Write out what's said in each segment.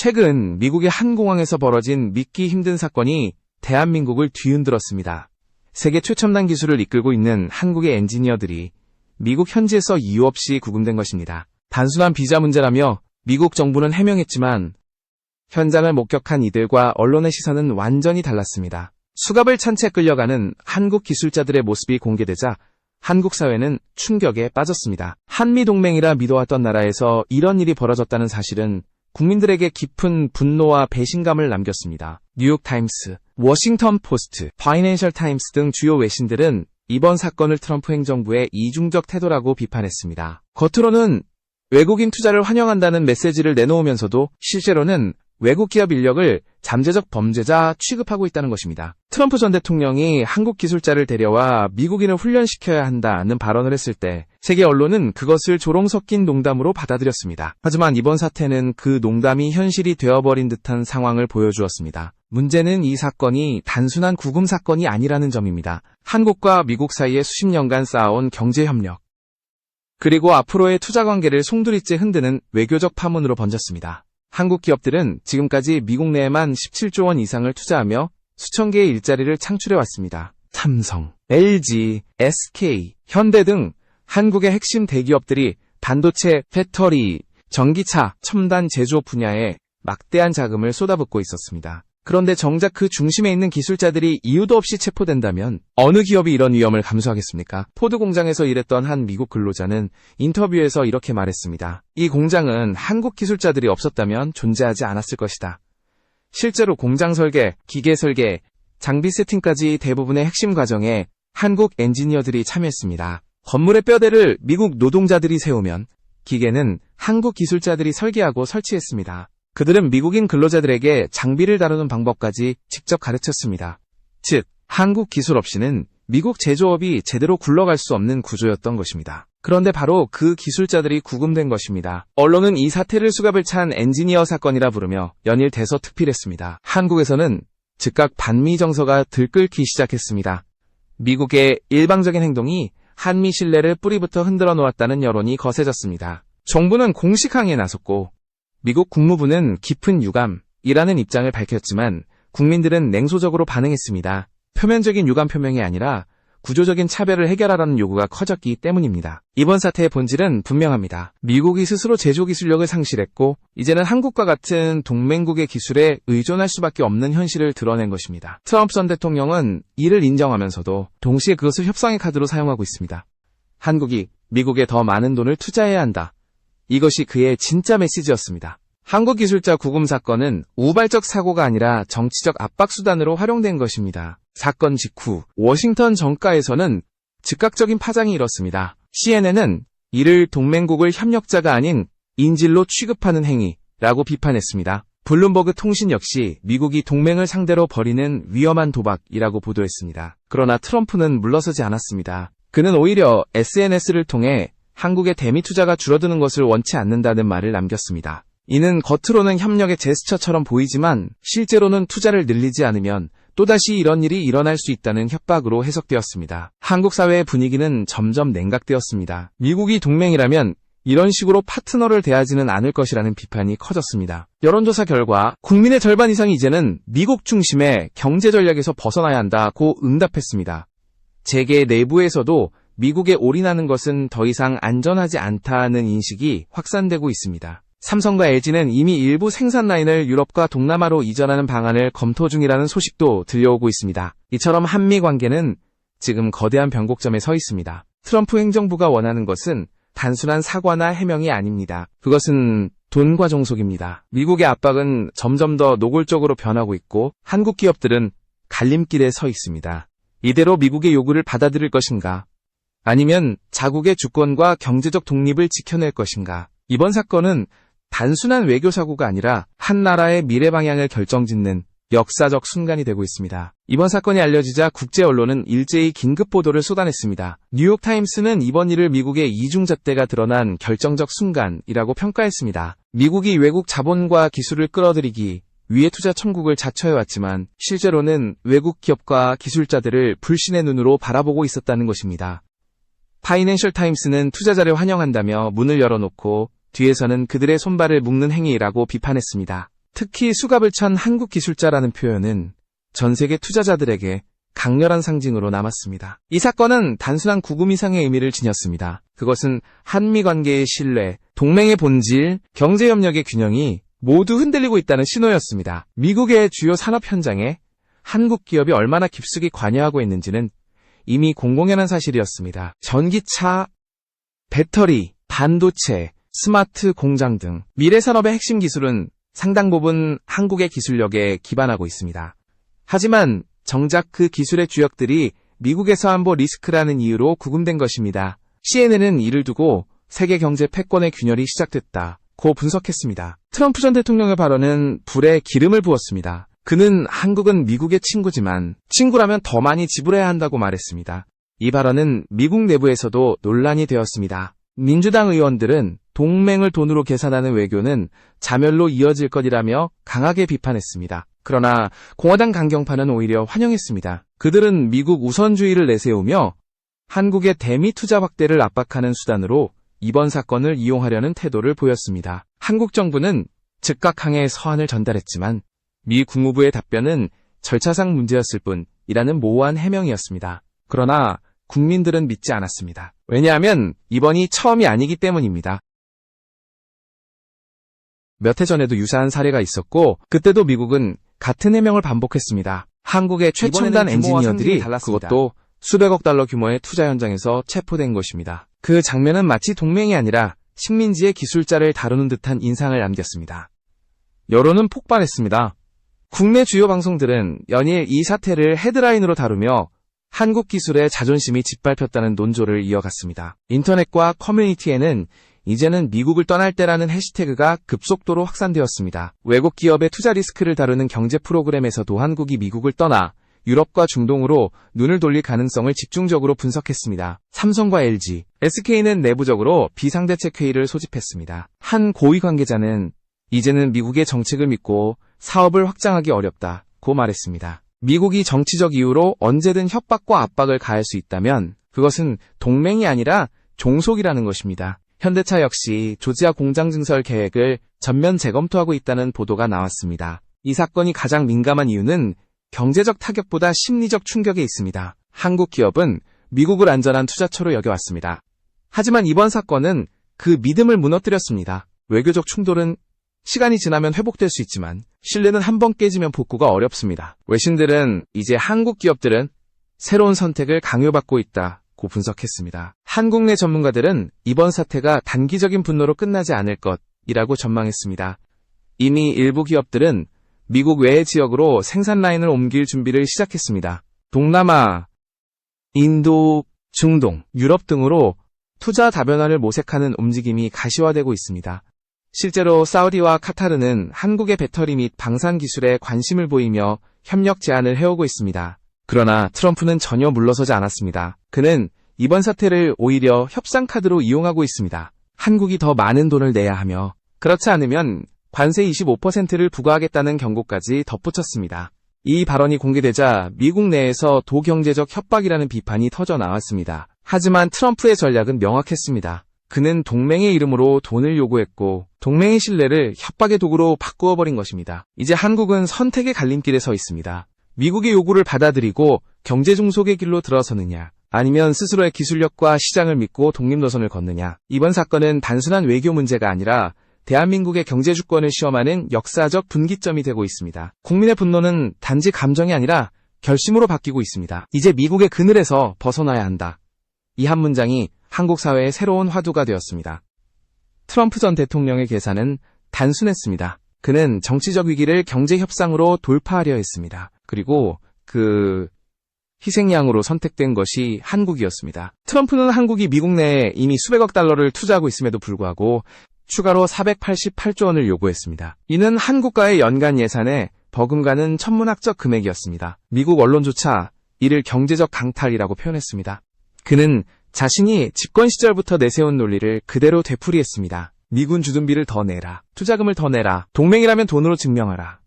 최근 미국의 한 공항에서 벌어진 믿기 힘든 사건이 대한민국을 뒤흔들었습니다. 세계 최첨단 기술을 이끌고 있는 한국의 엔지니어들이 미국 현지에서 이유 없이 구금된 것입니다. 단순한 비자 문제라며 미국 정부는 해명했지만 현장을 목격한 이들과 언론의 시선은 완전히 달랐습니다. 수갑을 찬 채 끌려가는 한국 기술자들의 모습이 공개되자 한국 사회는 충격에 빠졌습니다. 한미 동맹이라 믿어왔던 나라에서 이런 일이 벌어졌다는 사실은 국민들에게 깊은 분노와 배신감을 남겼습니다. 뉴욕타임스, 워싱턴 포스트, 파이낸셜 타임스 등 주요 외신들은 이번 사건을 트럼프 행정부의 이중적 태도라고 비판했습니다. 겉으로는 외국인 투자를 환영한다는 메시지를 내놓으면서도 실제로는 외국 기업 인력을 잠재적 범죄자 취급하고 있다는 것입니다. 트럼프 전 대통령이 한국 기술자를 데려와 미국인을 훈련시켜야 한다는 발언을 했을 때 세계 언론은 그것을 조롱 섞인 농담으로 받아들였습니다. 하지만 이번 사태는 그 농담이 현실이 되어버린 듯한 상황을 보여주었습니다. 문제는 이 사건이 단순한 구금 사건이 아니라는 점입니다. 한국과 미국 사이에 수십 년간 쌓아온 경제 협력, 그리고 앞으로의 투자 관계를 송두리째 흔드는 외교적 파문으로 번졌습니다. 한국 기업들은 지금까지 미국 내에만 17조 원 이상을 투자하며 수천 개의 일자리를 창출해 왔습니다. 삼성, LG, SK, 현대 등 한국의 핵심 대기업들이 반도체, 배터리, 전기차, 첨단 제조업 분야에 막대한 자금을 쏟아붓고 있었습니다. 그런데 정작 그 중심에 있는 기술자들이 이유도 없이 체포된다면 어느 기업이 이런 위험을 감수하겠습니까? 포드 공장에서 일했던 한 미국 근로자는 인터뷰에서 이렇게 말했습니다. 이 공장은 한국 기술자들이 없었다면 존재하지 않았을 것이다. 실제로 공장 설계, 기계 설계, 장비 세팅까지 대부분의 핵심 과정에 한국 엔지니어들이 참여했습니다. 건물의 뼈대를 미국 노동자들이 세우면 기계는 한국 기술자들이 설계하고 설치했습니다. 그들은 미국인 근로자들에게 장비를 다루는 방법까지 직접 가르쳤습니다. 즉, 한국 기술 없이는 미국 제조업이 제대로 굴러갈 수 없는 구조였던 것입니다. 그런데 바로 그 기술자들이 구금된 것입니다. 언론은 이 사태를 수갑을 찬 엔지니어 사건이라 부르며 연일 대서특필했습니다. 한국에서는 즉각 반미 정서가 들끓기 시작했습니다. 미국의 일방적인 행동이 한미 신뢰를 뿌리부터 흔들어 놓았다는 여론이 거세졌습니다. 정부는 공식 항의에 나섰고 미국 국무부는 깊은 유감이라는 입장을 밝혔지만 국민들은 냉소적으로 반응했습니다. 표면적인 유감 표명이 아니라 구조적인 차별을 해결하라는 요구가 커졌기 때문입니다. 이번 사태의 본질은 분명합니다. 미국이 스스로 제조 기술력을 상실했고 이제는 한국과 같은 동맹국의 기술에 의존할 수밖에 없는 현실을 드러낸 것입니다. 트럼프 전 대통령은 이를 인정하면서도 동시에 그것을 협상의 카드로 사용하고 있습니다. 한국이 미국에 더 많은 돈을 투자해야 한다. 이것이 그의 진짜 메시지였습니다. 한국 기술자 구금 사건은 우발적 사고가 아니라 정치적 압박 수단으로 활용된 것입니다. 사건 직후 워싱턴 정가에서는 즉각적인 파장이 일었습니다. CNN은 이를 동맹국을 협력자가 아닌 인질로 취급하는 행위라고 비판했습니다. 블룸버그 통신 역시 미국이 동맹을 상대로 벌이는 위험한 도박이라고 보도했습니다. 그러나 트럼프는 물러서지 않았습니다. 그는 오히려 SNS를 통해 한국의 대미 투자가 줄어드는 것을 원치 않는다는 말을 남겼습니다. 이는 겉으로는 협력의 제스처처럼 보이지만 실제로는 투자를 늘리지 않으면 또다시 이런 일이 일어날 수 있다는 협박으로 해석되었습니다. 한국 사회의 분위기는 점점 냉각되었습니다. 미국이 동맹이라면 이런 식으로 파트너를 대하지는 않을 것이라는 비판이 커졌습니다. 여론조사 결과 국민의 절반 이상이 이제는 미국 중심의 경제 전략에서 벗어나야 한다고 응답했습니다. 재계 내부에서도 미국에 올인하는 것은 더 이상 안전하지 않다는 인식이 확산되고 있습니다. 삼성과 LG는 이미 일부 생산 라인을 유럽과 동남아로 이전하는 방안을 검토 중이라는 소식도 들려오고 있습니다. 이처럼 한미 관계는 지금 거대한 변곡점에 서 있습니다. 트럼프 행정부가 원하는 것은 단순한 사과나 해명이 아닙니다. 그것은 돈과 종속입니다. 미국의 압박은 점점 더 노골적으로 변하고 있고 한국 기업들은 갈림길에 서 있습니다. 이대로 미국의 요구를 받아들일 것인가? 아니면 자국의 주권과 경제적 독립을 지켜낼 것인가. 이번 사건은 단순한 외교 사고가 아니라 한 나라의 미래 방향을 결정짓는 역사적 순간이 되고 있습니다. 이번 사건이 알려지자 국제 언론은 일제히 긴급 보도를 쏟아냈습니다. 뉴욕타임스는 이번 일을 미국의 이중잣대가 드러난 결정적 순간이라고 평가했습니다. 미국이 외국 자본과 기술을 끌어들이기 위해 투자 천국을 자처해왔지만 실제로는 외국 기업과 기술자들을 불신의 눈으로 바라보고 있었다는 것입니다. 파이낸셜 타임스는 투자자를 환영한다며 문을 열어놓고 뒤에서는 그들의 손발을 묶는 행위라고 비판했습니다. 특히 수갑을 찬 한국 기술자라는 표현은 전 세계 투자자들에게 강렬한 상징으로 남았습니다. 이 사건은 단순한 구금 이상의 의미를 지녔습니다. 그것은 한미 관계의 신뢰, 동맹의 본질, 경제 협력의 균형이 모두 흔들리고 있다는 신호였습니다. 미국의 주요 산업 현장에 한국 기업이 얼마나 깊숙이 관여하고 있는지는 이미 공공연한 사실이었습니다. 전기차, 배터리, 반도체, 스마트 공장 등 미래 산업의 핵심 기술은 상당 부분 한국의 기술력에 기반하고 있습니다. 하지만 정작 그 기술의 주역들이 미국에서 안보 리스크라는 이유로 구금된 것입니다. CNN은 이를 두고 세계 경제 패권의 균열이 시작됐다 고 분석했습니다. 트럼프 전 대통령의 발언은 불에 기름을 부었습니다. 그는 한국은 미국의 친구지만 친구라면 더 많이 지불해야 한다고 말했습니다. 이 발언은 미국 내부에서도 논란이 되었습니다. 민주당 의원들은 동맹을 돈으로 계산하는 외교는 자멸로 이어질 것이라며 강하게 비판했습니다. 그러나 공화당 강경파는 오히려 환영했습니다. 그들은 미국 우선주의를 내세우며 한국의 대미 투자 확대를 압박하는 수단으로 이번 사건을 이용하려는 태도를 보였습니다. 한국 정부는 즉각 항해 서한을 전달했지만 미 국무부의 답변은 절차상 문제였을 뿐이라는 모호한 해명이었습니다. 그러나 국민들은 믿지 않았습니다. 왜냐하면 이번이 처음이 아니기 때문입니다. 몇 해 전에도 유사한 사례가 있었고 그때도 미국은 같은 해명을 반복했습니다. 한국의 최첨단 엔지니어들이. 그것도 수백억 달러 규모의 투자 현장에서 체포된 것입니다. 그 장면은 마치 동맹이 아니라 식민지의 기술자를 다루는 듯한 인상을 남겼습니다. 여론은 폭발했습니다. 국내 주요 방송들은 연일 이 사태를 헤드라인으로 다루며 한국 기술의 자존심이 짓밟혔다는 논조를 이어갔습니다. 인터넷과 커뮤니티에는 이제는 미국을 떠날 때라는 해시태그가 급속도로 확산되었습니다. 외국 기업의 투자 리스크를 다루는 경제 프로그램에서도 한국이 미국을 떠나 유럽과 중동으로 눈을 돌릴 가능성을 집중적으로 분석했습니다. 삼성과 LG, SK는 내부적으로 비상대책 회의를 소집했습니다. 한 고위 관계자는 이제는 미국의 정책을 믿고 사업을 확장하기 어렵다 고 말했습니다. 미국이 정치적 이유로 언제든 협박과 압박을 가할 수 있다면 그것은 동맹이 아니라 종속이라는 것입니다. 현대차 역시 조지아 공장 증설 계획을 전면 재검토하고 있다는 보도가 나왔습니다. 이 사건이 가장 민감한 이유는 경제적 타격보다 심리적 충격에 있습니다. 한국 기업은 미국을 안전한 투자처로 여겨왔습니다. 하지만 이번 사건은 그 믿음을 무너뜨렸습니다. 외교적 충돌은 시간이 지나면 회복될 수 있지만 신뢰는 한 번 깨지면 복구가 어렵습니다. 외신들은 이제 한국 기업들은 새로운 선택을 강요받고 있다 고 분석했습니다. 한국 내 전문가들은 이번 사태가 단기적인 분노로 끝나지 않을 것이라고 전망했습니다. 이미 일부 기업들은 미국 외의 지역으로 생산 라인을 옮길 준비를 시작했습니다. 동남아, 인도, 중동, 유럽 등으로 투자 다변화를 모색하는 움직임이 가시화되고 있습니다. 실제로 사우디와 카타르는 한국의 배터리 및 방산 기술에 관심을 보이며 협력 제안을 해오고 있습니다. 그러나 트럼프는 전혀 물러서지 않았습니다. 그는 이번 사태를 오히려 협상 카드로 이용하고 있습니다. 한국이 더 많은 돈을 내야 하며 그렇지 않으면 관세 25%를 부과하겠다는 경고까지 덧붙였습니다. 이 발언이 공개되자 미국 내에서 도경제적 협박이라는 비판이 터져 나왔습니다. 하지만 트럼프의 전략은 명확했습니다. 그는 동맹의 이름으로 돈을 요구했고 동맹의 신뢰를 협박의 도구로 바꾸어 버린 것입니다. 이제 한국은 선택의 갈림길에 서 있습니다. 미국의 요구를 받아들이고 경제 중속의 길로 들어서느냐 아니면 스스로의 기술력과 시장을 믿고 독립 노선을 걷느냐 이번 사건은 단순한 외교 문제가 아니라 대한민국의 경제 주권을 시험하는 역사적 분기점이 되고 있습니다. 국민의 분노는 단지 감정이 아니라 결심으로 바뀌고 있습니다. 이제 미국의 그늘에서 벗어나야 한다. 이 한 문장이 한국 사회의 새로운 화두가 되었습니다. 트럼프 전 대통령의 계산은 단순했습니다. 그는 정치적 위기를 경제 협상으로 돌파하려 했습니다. 그리고 그 희생양으로 선택된 것이 한국이었습니다. 트럼프는 한국이 미국 내에 이미 수백억 달러를 투자하고 있음에도 불구하고 추가로 488조 원을 요구했습니다. 이는 한국과의 연간 예산에 버금가는 천문학적 금액이었습니다. 미국 언론조차 이를 경제적 강탈이라고 표현했습니다. 그는 자신이 집권 시절부터 내세운 논리를 그대로 되풀이했습니다. 미군 주둔비를 더 내라. 투자금을 더 내라. 동맹이라면 돈으로 증명하라.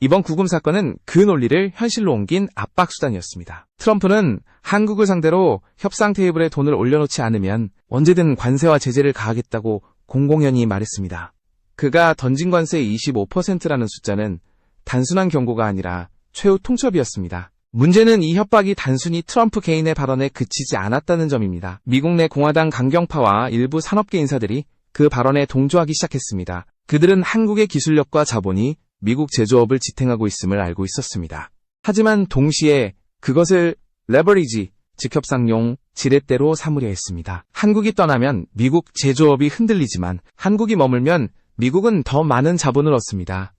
이번 구금 사건은 그 논리를 현실로 옮긴 압박 수단이었습니다. 트럼프는 한국을 상대로 협상 테이블에 돈을 올려놓지 않으면 언제든 관세와 제재를 가하겠다고 공공연히 말했습니다. 그가 던진 관세의 25%라는 숫자는 단순한 경고가 아니라 최후 통첩이었습니다. 문제는 이 협박이 단순히 트럼프 개인의 발언에 그치지 않았다는 점입니다. 미국 내 공화당 강경파와 일부 산업계 인사들이 그 발언에 동조하기 시작했습니다. 그들은 한국의 기술력과 자본이 미국 제조업을 지탱하고 있음을 알고 있었습니다. 하지만 동시에 그것을 레버리지, 즉 협상용, 지렛대로 삼으려 했습니다. 한국이 떠나면 미국 제조업이 흔들리지만 한국이 머물면 미국은 더 많은 자본을 얻습니다.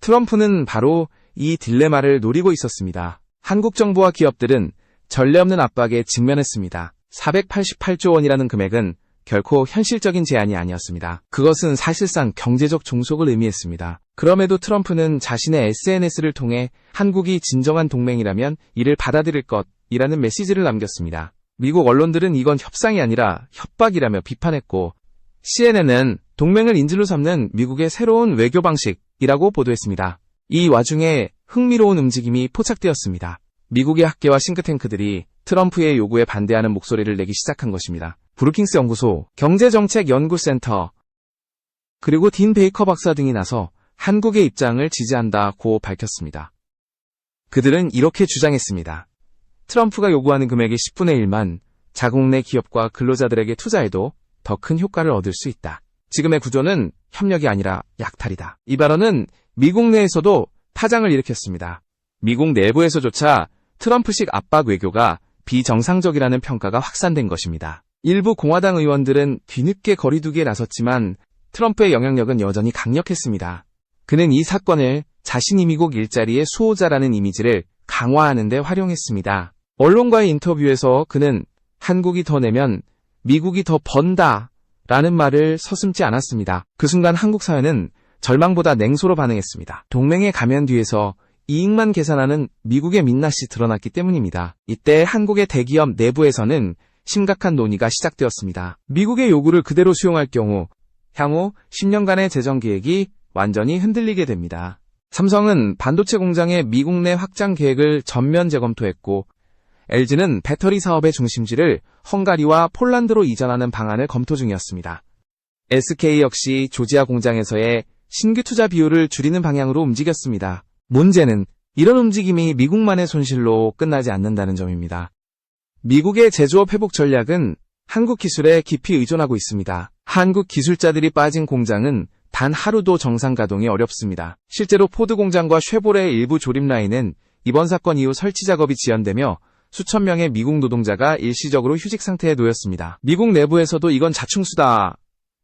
트럼프는 바로 이 딜레마를 노리고 있었습니다. 한국 정부와 기업들은 전례 없는 압박에 직면했습니다. 488조 원이라는 금액은 결코 현실적인 제한이 아니었습니다. 그것은 사실상 경제적 종속을 의미했습니다. 그럼에도 트럼프는 자신의 SNS를 통해 한국이 진정한 동맹이라면 이를 받아들일 것이라는 메시지를 남겼습니다. 미국 언론들은 이건 협상이 아니라 협박이라며 비판했고 CNN은 동맹을 인질로 삼는 미국의 새로운 외교 방식이라고 보도했습니다. 이 와중에 흥미로운 움직임이 포착되었습니다. 미국의 학계와 싱크탱크들이 트럼프의 요구에 반대하는 목소리를 내기 시작한 것입니다. 브루킹스 연구소, 경제정책연구센터, 그리고 딘 베이커 박사 등이 나서 한국의 입장을 지지한다고 밝혔습니다. 그들은 이렇게 주장했습니다. 트럼프가 요구하는 금액의 10분의 1만 자국 내 기업과 근로자들에게 투자해도 더 큰 효과를 얻을 수 있다. 지금의 구조는 협력이 아니라 약탈이다. 이 발언은 미국 내에서도 파장을 일으켰습니다. 미국 내부에서조차 트럼프식 압박 외교가 비정상적이라는 평가가 확산된 것입니다. 일부 공화당 의원들은 뒤늦게 거리두기에 나섰지만 트럼프의 영향력은 여전히 강력했습니다. 그는 이 사건을 자신이 미국 일자리의 수호자라는 이미지를 강화하는 데 활용했습니다. 언론과의 인터뷰에서 그는 한국이 더 내면 미국이 더 번다 라는 말을 서슴지 않았습니다. 그 순간 한국 사회는 절망보다 냉소로 반응했습니다. 동맹에 가면 뒤에서 이익만 계산하는 미국의 민낯이 드러났기 때문입니다. 이때 한국의 대기업 내부에서는 심각한 논의가 시작되었습니다. 미국의 요구를 그대로 수용할 경우 향후 10년간의 재정 계획이 완전히 흔들리게 됩니다. 삼성은 반도체 공장의 미국 내 확장 계획을 전면 재검토했고 LG는 배터리 사업의 중심지를 헝가리와 폴란드로 이전하는 방안을 검토 중이었습니다. SK 역시 조지아 공장에서의 신규 투자 비율을 줄이는 방향으로 움직였습니다. 문제는 이런 움직임이 미국만의 손실로 끝나지 않는다는 점입니다. 미국의 제조업 회복 전략은 한국 기술에 깊이 의존하고 있습니다. 한국 기술자들이 빠진 공장은 단 하루도 정상 가동이 어렵습니다. 실제로 포드 공장과 쉐보레의 일부 조립 라인은 이번 사건 이후 설치 작업이 지연되며 수천 명의 미국 노동자가 일시적으로 휴직 상태에 놓였습니다. 미국 내부에서도 이건 자충수다.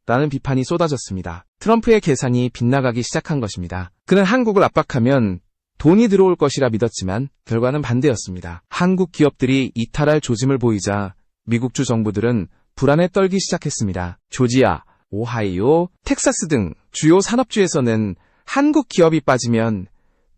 라는 비판이 쏟아졌습니다. 트럼프의 계산이 빗나가기 시작한 것입니다. 그는 한국을 압박하면 돈이 들어올 것이라 믿었지만 결과는 반대였습니다. 한국 기업들이 이탈할 조짐을 보이자 미국주 정부들은 불안에 떨기 시작했습니다. 조지아, 오하이오, 텍사스 등 주요 산업주에서는 한국 기업이 빠지면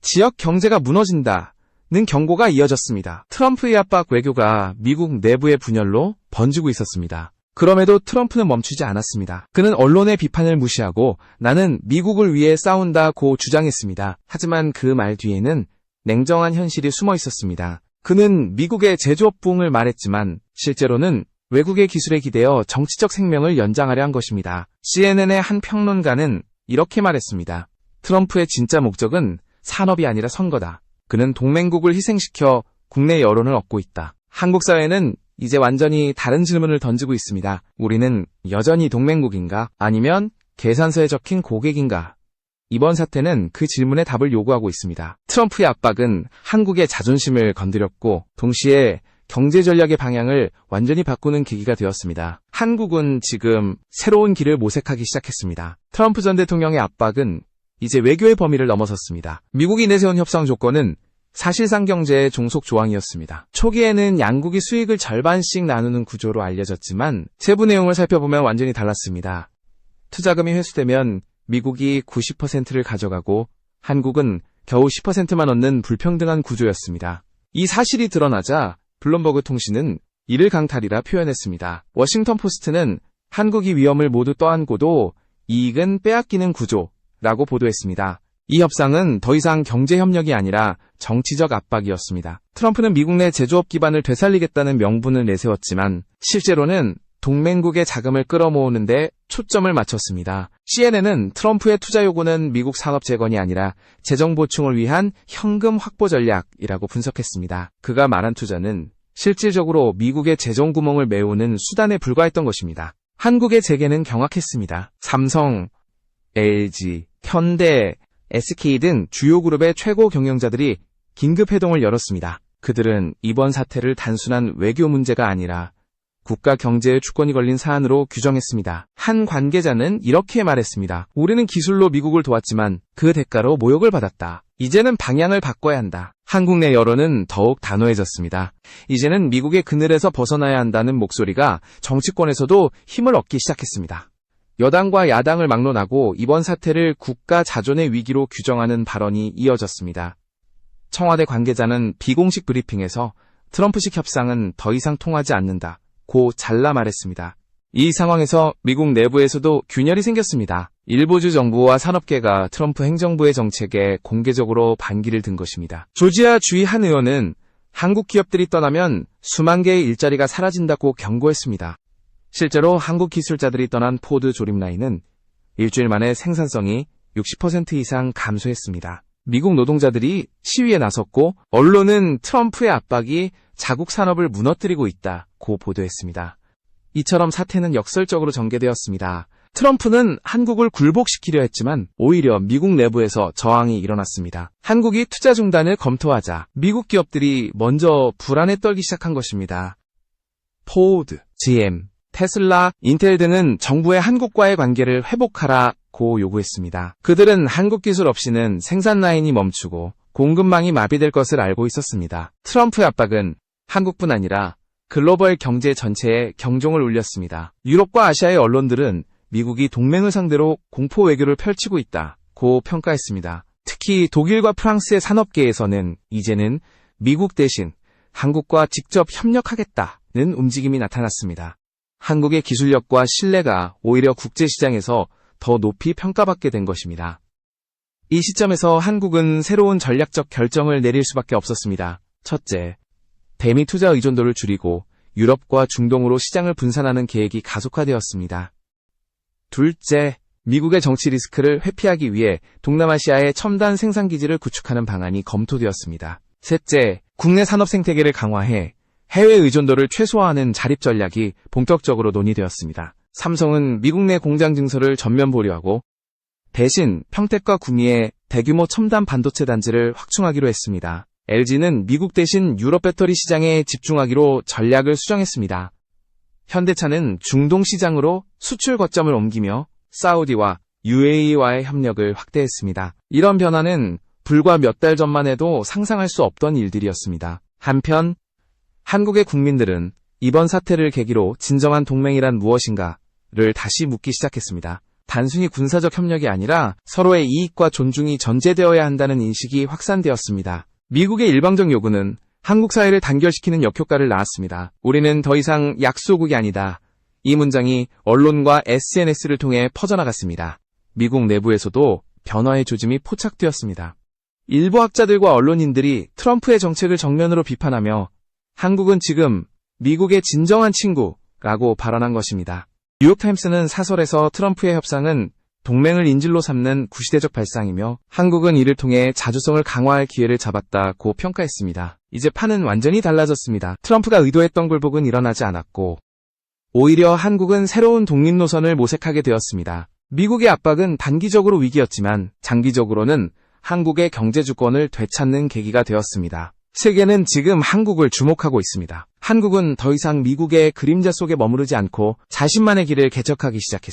지역 경제가 무너진다. 는 경고가 이어졌습니다. 트럼프의 압박 외교가 미국 내부의 분열로 번지고 있었습니다. 그럼에도 트럼프는 멈추지 않았습니다. 그는 언론의 비판을 무시하고 나는 미국을 위해 싸운다고 주장했습니다. 하지만 그 말 뒤에는 냉정한 현실이 숨어 있었습니다. 그는 미국의 제조업 부흥을 말했지만 실제로는 외국의 기술에 기대어 정치적 생명을 연장하려 한 것입니다. CNN의 한 평론가는 이렇게 말했습니다. 트럼프의 진짜 목적은 산업이 아니라 선거다. 그는 동맹국을 희생시켜 국내 여론을 얻고 있다. 한국 사회는 이제 완전히 다른 질문을 던지고 있습니다. 우리는 여전히 동맹국인가? 아니면 계산서에 적힌 고객인가? 이번 사태는 그 질문에 답을 요구하고 있습니다. 트럼프의 압박은 한국의 자존심을 건드렸고 동시에 경제 전략의 방향을 완전히 바꾸는 계기가 되었습니다. 한국은 지금 새로운 길을 모색하기 시작했습니다. 트럼프 전 대통령의 압박은 이제 외교의 범위를 넘어섰습니다. 미국이 내세운 협상 조건은 사실상 경제의 종속 조항이었습니다. 초기에는 양국이 수익을 절반씩 나누는 구조로 알려졌지만 세부 내용을 살펴보면 완전히 달랐습니다. 투자금이 회수되면 미국이 90%를 가져가고 한국은 겨우 10%만 얻는 불평등한 구조였습니다. 이 사실이 드러나자 블룸버그 통신은 이를 강탈이라 표현했습니다. 워싱턴 포스트는 한국이 위험을 모두 떠안고도 이익은 빼앗기는 구조라고 보도했습니다. 이 협상은 더 이상 경제 협력이 아니라 정치적 압박이었습니다. 트럼프는 미국 내 제조업 기반을 되살리겠다는 명분을 내세웠지만 실제로는 동맹국의 자금을 끌어모으는데 초점을 맞췄습니다. CNN은 트럼프의 투자 요구는 미국 산업 재건이 아니라 재정 보충을 위한 현금 확보 전략이라고 분석했습니다. 그가 말한 투자는 실질적으로 미국의 재정 구멍을 메우는 수단에 불과했던 것입니다. 한국의 재계는 경악했습니다. 삼성, LG, 현대, SK 등 주요 그룹의 최고 경영자들이 긴급 회동을 열었습니다. 그들은 이번 사태를 단순한 외교 문제가 아니라 국가 경제의 주권이 걸린 사안으로 규정했습니다. 한 관계자는 이렇게 말했습니다. 우리는 기술로 미국을 도왔지만 그 대가로 모욕을 받았다. 이제는 방향을 바꿔야 한다. 한국 내 여론은 더욱 단호해졌습니다. 이제는 미국의 그늘에서 벗어나야 한다는 목소리가 정치권에서도 힘을 얻기 시작했습니다. 여당과 야당을 막론하고 이번 사태를 국가 자존의 위기로 규정하는 발언이 이어졌습니다. 청와대 관계자는 비공식 브리핑에서 트럼프식 협상은 더 이상 통하지 않는다. 고 잘라 말했습니다. 이 상황에서 미국 내부에서도 균열이 생겼습니다. 일부주 정부와 산업계가 트럼프 행정부의 정책에 공개적으로 반기를 든 것입니다. 조지아 주의 한 의원은 한국 기업들이 떠나면 수만 개의 일자리가 사라진다고 경고했습니다. 실제로 한국 기술자들이 떠난 포드 조립 라인은 일주일 만에 생산성이 60% 이상 감소했습니다. 미국 노동자들이 시위에 나섰고 언론은 트럼프의 압박이 자국 산업을 무너뜨리고 있다고 보도했습니다. 이처럼 사태는 역설적으로 전개되었습니다. 트럼프는 한국을 굴복시키려 했지만 오히려 미국 내부에서 저항이 일어났습니다. 한국이 투자 중단을 검토하자 미국 기업들이 먼저 불안에 떨기 시작한 것입니다. 포드, GM, 테슬라, 인텔 등은 정부의 한국과의 관계를 회복하라 고 요구했습니다. 그들은 한국 기술 없이는 생산 라인이 멈추고 공급망이 마비될 것을 알고 있었습니다. 트럼프의 압박은 한국뿐 아니라 글로벌 경제 전체에 경종을 울렸습니다. 유럽과 아시아의 언론들은 미국이 동맹을 상대로 공포 외교를 펼치고 있다 고 평가했습니다. 특히 독일과 프랑스의 산업계에서는 이제는 미국 대신 한국과 직접 협력하겠다는 움직임이 나타났습니다. 한국의 기술력과 신뢰가 오히려 국제시장에서 더 높이 평가받게 된 것입니다. 이 시점에서 한국은 새로운 전략적 결정을 내릴 수밖에 없었습니다. 첫째, 대미 투자 의존도를 줄이고 유럽과 중동으로 시장을 분산하는 계획이 가속화되었습니다. 둘째, 미국의 정치 리스크를 회피하기 위해 동남아시아의 첨단 생산 기지를 구축하는 방안이 검토되었습니다. 셋째, 국내 산업 생태계를 강화해 해외 의존도를 최소화하는 자립 전략이 본격적으로 논의되었습니다. 삼성은 미국 내 공장 증설을 전면 보류하고 대신 평택과 구미에 대규모 첨단 반도체 단지를 확충하기로 했습니다. LG는 미국 대신 유럽 배터리 시장에 집중하기로 전략을 수정했습니다. 현대차는 중동 시장으로 수출 거점을 옮기며 사우디와 UAE와의 협력을 확대했습니다. 이런 변화는 불과 몇 달 전만 해도 상상할 수 없던 일들이었습니다. 한편 한국의 국민들은 이번 사태를 계기로 진정한 동맹이란 무엇인가를 다시 묻기 시작했습니다. 단순히 군사적 협력이 아니라 서로의 이익과 존중이 전제되어야 한다는 인식이 확산되었습니다. 미국의 일방적 요구는 한국 사회를 단결시키는 역효과를 낳았습니다. 우리는 더 이상 약소국이 아니다. 이 문장이 언론과 SNS를 통해 퍼져나갔습니다. 미국 내부에서도 변화의 조짐이 포착되었습니다. 일부 학자들과 언론인들이 트럼프의 정책을 정면으로 비판하며 한국은 지금 미국의 진정한 친구라고 발언한 것입니다. 뉴욕타임스는 사설에서 트럼프의 협상은 동맹을 인질로 삼는 구시대적 발상이며 한국은 이를 통해 자주성을 강화할 기회를 잡았다고 평가했습니다. 이제 판은 완전히 달라졌습니다. 트럼프가 의도했던 굴복은 일어나지 않았고 오히려 한국은 새로운 독립 노선을 모색하게 되었습니다. 미국의 압박은 단기적으로 위기였지만 장기적으로는 한국의 경제 주권을 되찾는 계기가 되었습니다. 세계는 지금 한국을 주목하고 있습니다. 한국은 더 이상 미국의 그림자 속에 머무르지 않고 자신만의 길을 개척하기 시작했습니다.